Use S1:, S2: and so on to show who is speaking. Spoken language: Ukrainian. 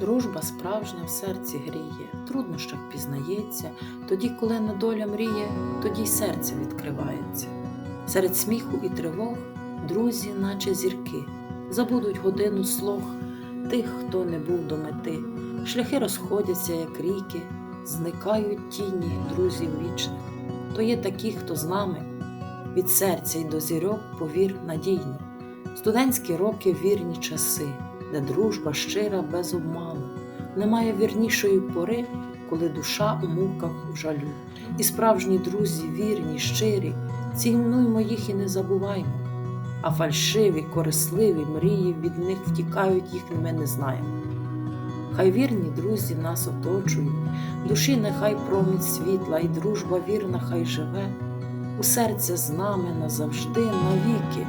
S1: Дружба справжня в серці гріє, в труднощах пізнається, тоді, коли на доля мріє, тоді й серце відкривається. Серед сміху і тривог друзі, наче зірки, забудуть годину слог тих, хто не був до мети. Шляхи розходяться, як ріки, зникають тіні друзів вічних. То є такі, хто з нами від серця й до зірок повір надійно. Студентські роки вірні часи, де дружба щира без обману. Немає вірнішої пори, коли душа у муках у жалю. І справжні друзі, вірні, щирі, цінуймо їх і не забуваймо. А фальшиві, корисливі мрії від них втікають, їх ми не знаємо. Хай вірні друзі нас оточують, душі нехай промінь світла, і дружба вірна хай живе, у серця з нами назавжди, навіки.